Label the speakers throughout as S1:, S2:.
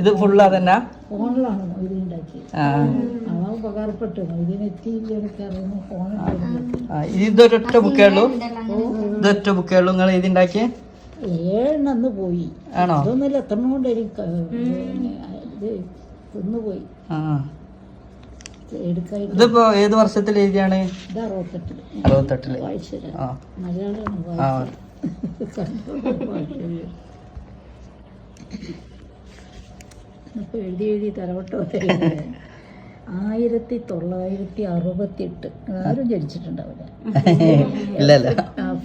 S1: ഇത് ഫുള്ള് അതന്നെ?
S2: ഫോണിലാണ് മൊയ്തീൻ ഉണ്ടാക്കിയത്. അവ ഉപകാരപ്പെട്ടു മൊയ്തീൻ ഫോണിൽ
S1: ഇതൊരൊറ്റ ബുക്കേ ഉള്ളൂ ഇതൊറ്റ ബുക്കേ ഉള്ളൂ നിങ്ങൾ ഇതുണ്ടാക്കിയ
S2: ഏഴെണ്ണന്ന് പോയി.
S1: ആണോ?
S2: ഇതൊന്നുമില്ല എത്ര കൊണ്ട് എനിക്ക് ഇത് തിന്നുപോയി
S1: ഇതിപ്പോ ഏത് വർഷത്തിൽ എഴുതിയാണ്?
S2: ഇത്
S1: അറുപത്തെട്ടിൽ.
S2: അറുപത്തെട്ടിൽ.
S1: ആ.
S2: മലയാളമാണ് ഇപ്പൊ എഴുതി എഴുതി തലവട്ടോ ആയിരത്തി തൊള്ളായിരത്തി അറുപത്തിയെട്ട്. ആരും ജനിച്ചിട്ടുണ്ടാവില്ല.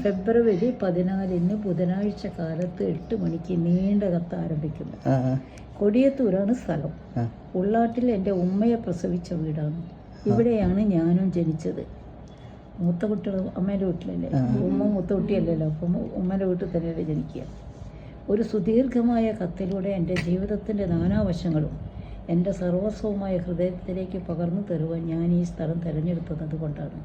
S2: ഫെബ്രുവരി പതിനാലിന് ബുധനാഴ്ച കാലത്ത് എട്ട് മണിക്ക് നീണ്ട കത്ത് ആരംഭിക്കുന്നു. കൊടിയത്തൂരാണ് സ്ഥലം. ഉള്ളാട്ടിൽ എന്റെ ഉമ്മയെ പ്രസവിച്ച വീടാണ്. ഇവിടെയാണ് ഞാനും ജനിച്ചത്. മൂത്ത കുട്ടികൾ അമ്മേന്റെ വീട്ടിലല്ലേ? ഉമ്മ മൂത്ത കുട്ടിയല്ലല്ലോ. അപ്പം ഉമ്മേന്റെ വീട്ടിൽ തന്നെയല്ലേ ജനിക്കുക. ഒരു സുദീർഘമായ കത്തിലൂടെ എന്റെ ജീവിതത്തിന്റെ നാനാവശങ്ങളും എന്റെ സർവസ്വമായ ഹൃദയത്തിലേക്ക് പകർന്നു തരുവാൻ ഞാൻ ഈ സ്ഥലം തിരഞ്ഞെടുത്തത് കൊണ്ടാണ്.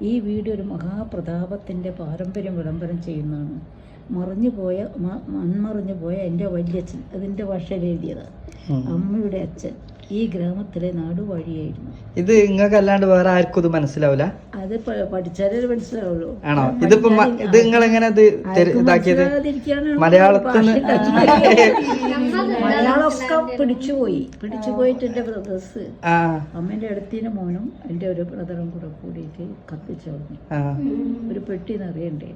S2: ഈ വീട് ഒരു മഹാപ്രതാപത്തിന്റെ പാരമ്പര്യം വിളംബരം ചെയ്യുന്നതാണ്. മറിഞ്ഞു പോയ മൺമറിഞ്ഞു പോയ എന്റെ വല്യച്ഛൻ അതിന്റെ ഭാഷയിൽ എഴുതിയതാണ് അമ്മയുടെ അച്ഛൻ. ഈ ഗ്രാമത്തിലെ നാടുവഴിയായിരുന്നു.
S1: ഇത് നിങ്ങൾക്ക് അല്ലാണ്ട് വേറെ ആർക്കും ഇത് മനസ്സിലാവില്ല
S2: അത് പഠിച്ചാലേ മനസ്സിലാവുള്ളൂ.
S1: ആണോ? ഇതിപ്പോ ഇത് നിങ്ങൾ എങ്ങനെ ഇത് ഇതാക്കിയത്? മലയാളത്തിൽ.
S2: മലയാളമൊക്കെ പിടിച്ചുപോയി പിടിച്ചുപോയിട്ട് എന്റെ ബ്രദേഴ്സ്
S1: ആ.
S2: അമ്മേന്റെ അടുത്തിന് മോനും എന്റെ ഒരു ബ്രദറും കൂടെ കൂടിയിട്ട് കത്തിച്ചു ഒരു പെട്ടി നിറയണ്ടേ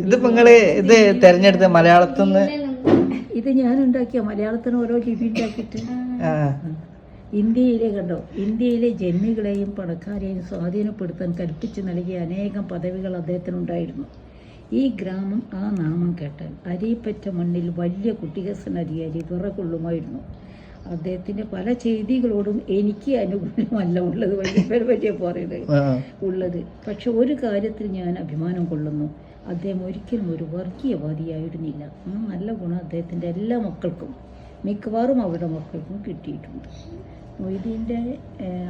S1: ഇതിപ്പോ നിങ്ങൾ ഇത് തെരഞ്ഞെടുത്ത മലയാളത്തിൽ നിന്ന്
S2: ഇത് ഞാൻ ഉണ്ടാക്കിയ മലയാളത്തിന് ഓരോ ലിപി ഉണ്ടാക്കിയിട്ട് ഇന്ത്യയിലെ കണ്ടോ ഇന്ത്യയിലെ ജന്മികളെയും പണക്കാരെയും സ്വാധീനപ്പെടുത്താൻ കൽപ്പിച്ചു നൽകിയ അനേകം പദവികൾ അദ്ദേഹത്തിനുണ്ടായിരുന്നു. ഈ ഗ്രാമം ആ നാമം കേട്ടാൽ അരിപ്പറ്റ മണ്ണിൽ വലിയ കുട്ടികസനരിയാരി വിറകൊള്ളുമായിരുന്നു. അദ്ദേഹത്തിന്റെ പല ചെയ്തികളോടും എനിക്ക് അനുകൂലമല്ല ഉള്ളത് വലിയ പറ്റിയ പറയുന്നത് ഉള്ളത്. പക്ഷെ ഒരു കാര്യത്തിൽ ഞാൻ അഭിമാനം കൊള്ളുന്നു. അദ്ദേഹം ഒരിക്കലും ഒരു വർഗീയവാദിയായിരുന്നില്ല ആ നല്ല ഗുണം അദ്ദേഹത്തിന്റെ എല്ലാ മക്കൾക്കും മിക്കവാറും അവരുടെ മക്കൾക്കും കിട്ടിയിട്ടുണ്ട്. മൊയ്തീന്റെ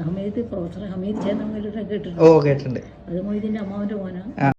S2: ഹമീദ് പ്രൊഫസർ ഹമീദ് ചേന്നമ്മയിലൂടെ കേട്ടിട്ടുണ്ട്? അത് മൊയ്തീന്റെ അമ്മാവന്റെ മോനാണ്